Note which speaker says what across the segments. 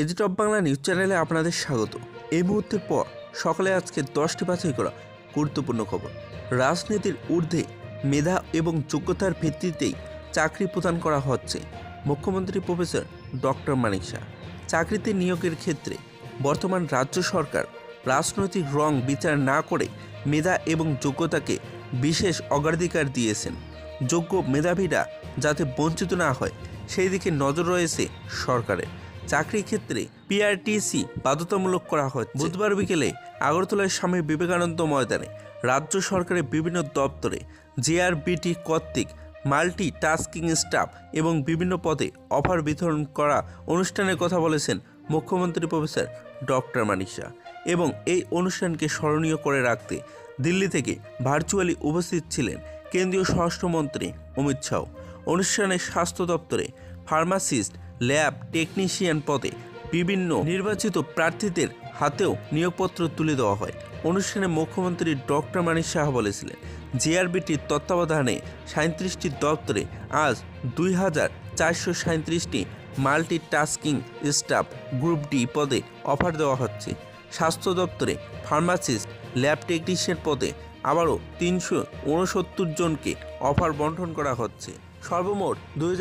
Speaker 1: এজিট of Bangla news চ্যানেলে আপনাদের স্বাগত। এই মুহূর্তের পর সকালে আজকে দশটি বাছাই করা গুরুত্বপূর্ণ খবর। রাজনীতির ঊর্ধ্বে মেধা এবং যোগ্যতার ভিত্তিতেই চাকরি প্রদান করা হচ্ছে মুখ্যমন্ত্রী প্রফেসর ডক্টর মানিক শাহ। চাকরিতে নিয়োগের ক্ষেত্রে বর্তমান রাজ্য সরকার রাজনৈতিক রং বিচার না করে মেধা এবং যোগ্যতাকে বিশেষ অগ্রাধিকার দিয়েছেন। যোগ্য মেধাবীরা যাতে বঞ্চিত না হয়, সেই দিকে নজর রয়েছে সরকারের। চাকরি ক্ষেত্রে পিআরটিসি বাধ্যতামূলক করা হয় বুধবার বিকেলে আগরতলার স্বামী বিবেকানন্দ ময়দানে রাজ্য সরকারের বিভিন্ন দপ্তরে জেআরবিটি কর্তৃক মাল্টি টাস্কিং স্টাফ এবং বিভিন্ন পদে অফার বিতরণ করা অনুষ্ঠানের কথা বলেছেন মুখ্যমন্ত্রী প্রফেসর ডক্টর শাহ এবং এই অনুষ্ঠানকে স্মরণীয় করে রাখতে দিল্লি থেকে ভার্চুয়ালি উপস্থিত ছিলেন কেন্দ্রীয় স্বরাষ্ট্রমন্ত্রী অমিত শাহ। অনুষ্ঠানে স্বাস্থ্য দপ্তরে ফার্মাসিস্ট ল্যাব টেকনিশিয়ান পদে বিভিন্ন নির্বাচিত প্রার্থীদের হাতেও নিয়োগপত্র তুলে দেওয়া হয়। অনুষ্ঠানে মুখ্যমন্ত্রী ডক্টর মানিক শাহ বলেছিলেন জিআরবিটির তত্ত্বাবধানে সাঁত্রিশটি দপ্তরে আজ দুই হাজার চারশো সাঁত্রিশটি multi tasking staff group D পদে অফার দেওয়া হচ্ছে। স্বাস্থ্য দপ্তরে ফার্মাসিস্ট, ল্যাব টেকনিশিয়ান পদে আবারও তিনশো উনসত্তর জনকে অফার বন্টন করা হচ্ছে। সর্বমোট দুই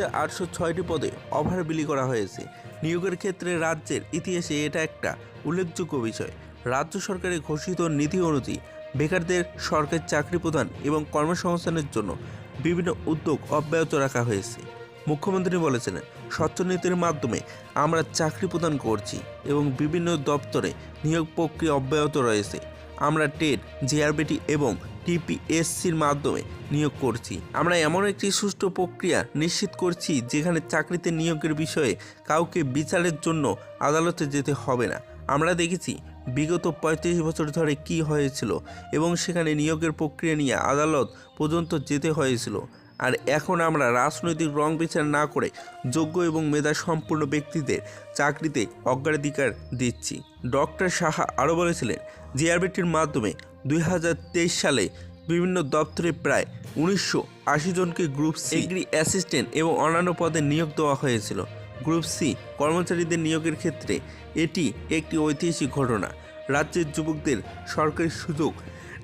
Speaker 1: পদে অফার বিলি করা হয়েছে। নিয়োগের ক্ষেত্রে রাজ্যের ইতিহাসে এটা একটা উল্লেখযোগ্য বিষয়। রাজ্য সরকারের ঘোষিত নীতি অনুযায়ী বেকারদের সরকারি চাকরি প্রদান এবং কর্মসংস্থানের জন্য বিভিন্ন উদ্যোগ অব্যাহত রাখা হয়েছে। মুখ্যমন্ত্রী বলেছেন, স্বচ্ছ নীতির মাধ্যমে আমরা চাকরি প্রদান করছি এবং বিভিন্ন দপ্তরে নিয়োগ প্রক্রিয়া অব্যাহত রয়েছে। আমরা টেট, জিআরবিটি এবং টিপিএসসির মাধ্যমে নিয়োগ করছি। আমরা এমন একটি সুষ্ঠু প্রক্রিয়া নিশ্চিত করছি যেখানে চাকরিতে নিয়োগের বিষয়ে কাউকে বিচারের জন্য আদালতে যেতে হবে না। আমরা দেখেছি বিগত পঁয়ত্রিশ বছর ধরে কি হয়েছিল এবং সেখানে নিয়োগের প্রক্রিয়া নিয়ে আদালত পর্যন্ত যেতে হয়েছিল। আর এখন আমরা রাজনৈতিক রং বিচার না করে যোগ্য এবং মেধা সম্পূর্ণ ব্যক্তিদের চাকরিতে অগ্রাধিকার দিচ্ছি। ডক্টর সাহা আরও বলেছিলেন জিআরবিটির মাধ্যমে দুই হাজার তেইশ সালে বিভিন্ন দপ্তরে প্রায় উনিশশো আশি জনকে গ্রুপ সি এগ্রি অ্যাসিস্ট্যান্ট এবং অন্যান্য পদে নিয়োগ দেওয়া হয়েছিল। গ্রুপ সি কর্মচারীদের নিয়োগের ক্ষেত্রে এটি একটি ঐতিহাসিক ঘটনা। রাজ্যের যুবকদের সরকারি সুযোগ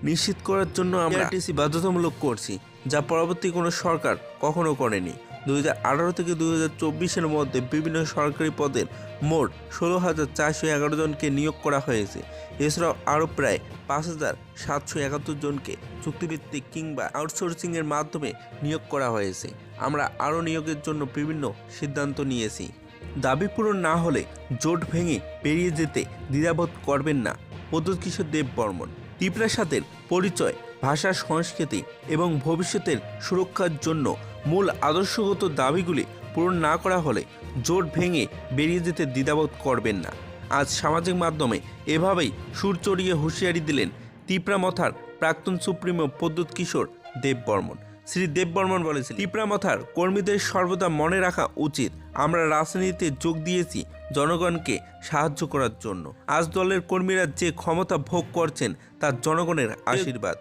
Speaker 1: নিশ্চিত করার জন্য আমরা টিসি বাধ্যতামূলক করছি। যা পরবর্তী কোনো সরকার কখনো করেনি। দুই হাজার আঠারো থেকে দুই হাজার মধ্যে বিভিন্ন সরকারি পদের মোট ষোলো হাজার চারশো এগারো জনকে নিয়োগ করা হয়েছে। এছাড়াও আরও প্রায় পাঁচ হাজার সাতশো একাত্তর জনকে চুক্তিভিত্তিক কিংবা আউটসোর্সিংয়ের মাধ্যমে নিয়োগ করা হয়েছে। আমরা আরও নিয়োগের জন্য বিভিন্ন সিদ্ধান্ত নিয়েছি। দাবি পূরণ না হলে জোট ভেঙে পেরিয়ে যেতে দ্বিধাবোধ করবেন না। প্রদ্যুৎ কিশোর দেব বর্মন। ত্রিপ্রাসাদের পরিচয় ভাষা, সংস্কৃতি এবং ভবিষ্যতের সুরক্ষার জন্য মূল আদর্শগত দাবিগুলি পূরণ না করা হলে জোট ভেঙে বেরিয়ে যেতে দ্বিধাবোধ করবেন না। আজ সামাজিক মাধ্যমে এভাবেই সুর চড়িয়ে হুঁশিয়ারি দিলেন তিপ্রামথার প্রাক্তন সুপ্রিমো প্রদ্যুৎ কিশোর দেব বর্মন শ্রী দেব বর্মন বলেছেন তিপ্রামথার কর্মীদের সর্বদা মনে রাখা উচিত আমরা রাজনীতিতে যোগ দিয়েছি জনগণকে সাহায্য করার জন্য। আজ দলের কর্মীরা যে ক্ষমতা ভোগ করছেন তা জনগণের আশীর্বাদ।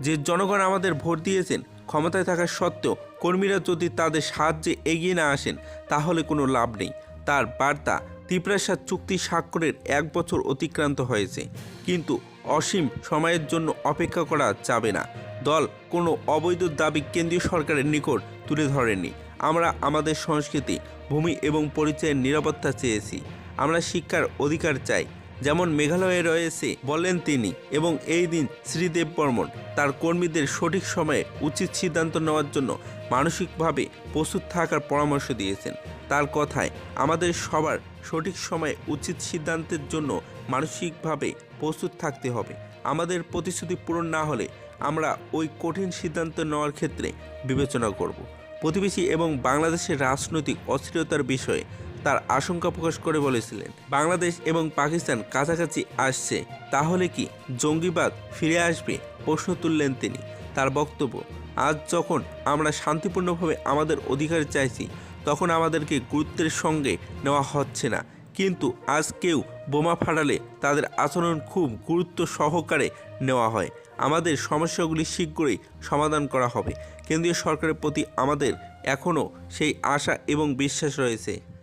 Speaker 1: যে জনগণ আমাদের ভোট দিয়েছেন, ক্ষমতায় থাকা সত্ত্বেও কর্মীরা যদি তাদের সাহায্যে এগিয়ে না আসেন, তাহলে কোনো লাভ নেই। তার বার্তা ত্রিপ্রাসাদ চুক্তি স্বাক্ষরের এক বছর অতিক্রান্ত হয়েছে। কিন্তু অসীম সময়ের জন্য অপেক্ষা করা যাবে না। দল কোনো অবৈধ দাবি কেন্দ্রীয় সরকারের নিকট তুলে ধরেনি। আমরা আমাদের সংস্কৃতি, ভূমি এবং পরিচয়ের নিরাপত্তা চেয়েছি। আমরা শিক্ষার অধিকার চাই। যেমন মেঘালয়ে রয়েছে বলেন তিনি এবং এই দিন শ্রীদেব বর্মন তার কর্মীদের সঠিক সময়ে উচিত সিদ্ধান্ত নেওয়ার জন্য মানসিকভাবে প্রস্তুত থাকার পরামর্শ দিয়েছেন। তার কথায়, আমাদের সবার সঠিক সময়ে উচিত সিদ্ধান্তের জন্য মানসিকভাবে প্রস্তুত থাকতে হবে। আমাদের প্রতিশ্রুতি পূরণ না হলে আমরা ওই কঠিন সিদ্ধান্ত নেওয়ার ক্ষেত্রে বিবেচনা করব। প্রতিবেশী এবং বাংলাদেশের রাজনৈতিক অস্থিরতার বিষয়ে তার আশঙ্কা প্রকাশ করে বলেছিলেন, বাংলাদেশ এবং পাকিস্তান কাছাকাছি আসছে, তাহলে কি জঙ্গিবাদ ফিরে আসবে? প্রশ্ন তুললেন তিনি। তার বক্তব্য, আজ যখন আমরা শান্তিপূর্ণভাবে আমাদের অধিকার চাইছি, তখন আমাদেরকে গুরুত্বের সঙ্গে নেওয়া হচ্ছে না। কিন্তু আজ কেউ বোমা ফাটালে তাদের আচরণ খুব গুরুত্ব সহকারে নেওয়া হয়। আমাদের সমস্যাগুলি শীঘ্রই সমাধান করা হবে। কেন্দ্রীয় সরকারের প্রতি আমাদের এখনও সেই আশা এবং বিশ্বাস রয়েছে।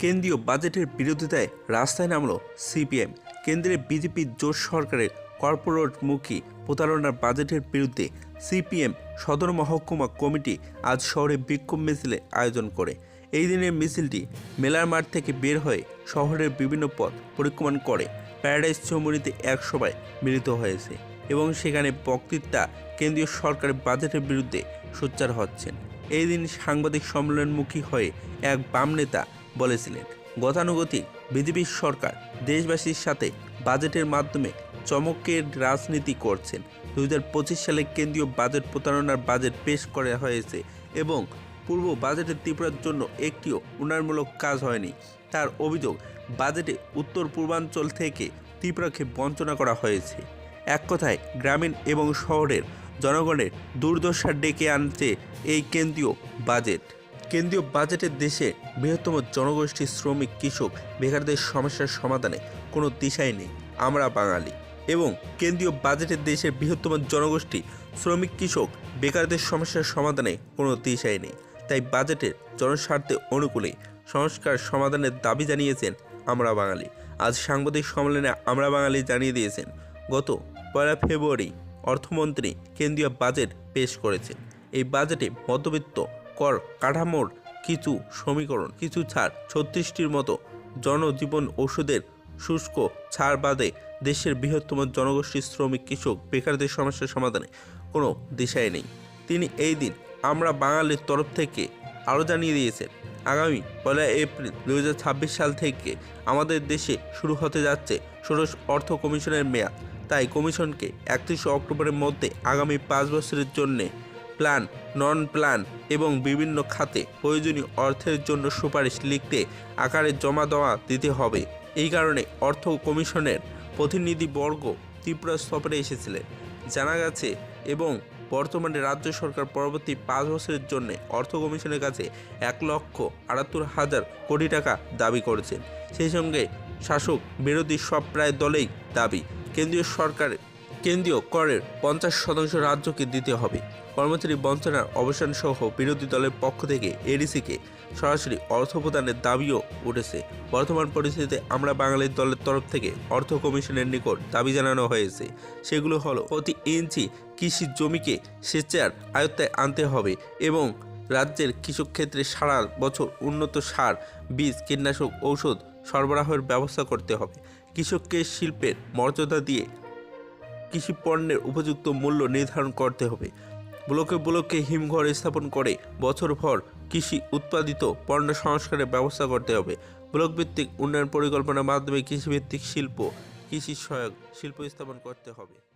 Speaker 1: কেন্দ্রীয় বাজেটের বিরোধিতায় রাস্তায় নামল সিপিএম। কেন্দ্রের বিজেপি জোট সরকারের কর্পোরেটমুখী প্রতারণার বাজেটের বিরুদ্ধে সিপিএম সদর মহকুমা কমিটি আজ শহরে বিক্ষোভ মিছিলের আয়োজন করে। এই দিনের মিছিলটি মেলার মাঠ থেকে বের হয়ে শহরের বিভিন্ন পথ পরিক্রমণ করে। প্যারাডাইস চৌমুড়িতে এক সভায় মিলিত হয়েছে এবং সেখানে বক্তৃতা কেন্দ্রীয় সরকারের বাজেটের বিরুদ্ধে সোচ্চার হচ্ছেন। এই দিন সাংবাদিক সম্মেলনমুখী হয়ে এক বাম নেতা বলেছিলেন, গতানুগতিক বিজেপির সরকার দেশবাসীর সাথে বাজেটের মাধ্যমে চমকের রাজনীতি করছেন। দু হাজার পঁচিশ সালে কেন্দ্রীয় বাজেট প্রতারণার বাজেট পেশ করা হয়েছে এবং পূর্ব বাজেটের ত্রিপুরার জন্য একটিও উন্নয়নমূলক কাজ হয়নি। তার অভিযোগ, বাজেটে উত্তর পূর্বাঞ্চল থেকে ত্রিপুরাকে বঞ্চনা করা হয়েছে। এক কথায়, গ্রামীণ এবং শহরের জনগণের দুর্দশা ডেকে আনছে এই কেন্দ্রীয় বাজেট। কেন্দ্রীয় বাজেটের দেশে বৃহত্তম জনগোষ্ঠী, শ্রমিক, কৃষক, বেকারদের সমস্যার সমাধানে কোনো দিশাই নেই। আমরা বাঙালি। এবং কেন্দ্রীয় বাজেটের দেশের বৃহত্তম জনগোষ্ঠী, শ্রমিক, কৃষক, বেকারদের সমস্যার সমাধানে কোনো দিশাই নেই। তাই বাজেটের জনস্বার্থে অনুকূলে সংস্কার সমাধানের দাবি জানিয়েছেন আমরা বাঙালি। আজ সাংবাদিক সম্মেলনে আমরা বাঙালি জানিয়ে দিয়েছেন, গত পয়লা ফেব্রুয়ারি অর্থমন্ত্রী কেন্দ্রীয় বাজেট পেশ করেছেন। এই বাজেটে মধ্যবিত্ত কর কাঠামোর কিছু সমীকরণ, কিছু ছাড় ছত্রিশটির মতো জনজীবন ওষুধের শুষ্ক ছাড় বাদে দেশের বৃহত্তম জনগোষ্ঠীর শ্রমিক, কৃষক, বেকারদের সমস্যার সমাধানে কোনো দিশায় নেই। তিনি এই দিন আমরা বাঙালির তরফ থেকে আরও জানিয়ে দিয়েছেন, আগামী পয়লা এপ্রিল দু হাজার ছাব্বিশ সাল থেকে আমাদের দেশে শুরু হতে যাচ্ছে ষোড়শ অর্থ কমিশনের মেয়াদ। তাই কমিশনকে একত্রিশে অক্টোবরের মধ্যে আগামী পাঁচ বছরের জন্যে প্ল্যান নন প্ল্যান এবং বিভিন্ন খাতে প্রয়োজনীয় অর্থের জন্য সুপারিশ লিখতে আকারে জমা দেওয়া দিতে হবে। এই কারণে অর্থ কমিশনের প্রতিনিধিবর্গ ত্রিপুরা সফরে এসেছিলেন। জানা গেছে এবং বর্তমানে রাজ্য সরকার পরবর্তী পাঁচ বছরের জন্য অর্থ কমিশনের কাছে এক লক্ষ আটাত্তর হাজার কোটি টাকা দাবি করেছেন। সেই সঙ্গে শাসক বিরোধী সব প্রায় দলেই দাবি। কেন্দ্রীয় সরকার কেন্দ্রীয় করের পঞ্চাশ শতাংশ রাজ্যকে দিতে হবে। কর্মচারী বঞ্চনার অবসান সহ বিরোধী দলের পক্ষ থেকে এডিসিকে সরাসরি অর্থ প্রদানের দাবিও উঠেছে। বর্তমান পরিস্থিতিতে আমরা বাঙালির দলের তরফ থেকে অর্থ কমিশনের নিকট দাবি জানানো হয়েছে। সেগুলো হলো প্রতি ইঞ্চি কৃষি জমিকে সেচার আয়ত্তায় আনতে হবে এবং রাজ্যের কৃষক ক্ষেত্রে সারা বছর উন্নত সার, বীজ, কীটনাশক ঔষধ সরবরাহের ব্যবস্থা করতে হবে। কৃষককে শিল্পের মর্যাদা দিয়ে কৃষি পণ্যের উপযুক্ত মূল্য নির্ধারণ করতে হবে। ব্লকে ব্লকে হিমঘর স্থাপন করে বছরভর কৃষি উৎপাদিত পণ্য সংস্কারের ব্যবস্থা করতে হবে। ব্লকভিত্তিক উন্নয়ন পরিকল্পনার মাধ্যমে কৃষিভিত্তিক শিল্প, কৃষি সহায়ক শিল্প স্থাপন করতে হবে।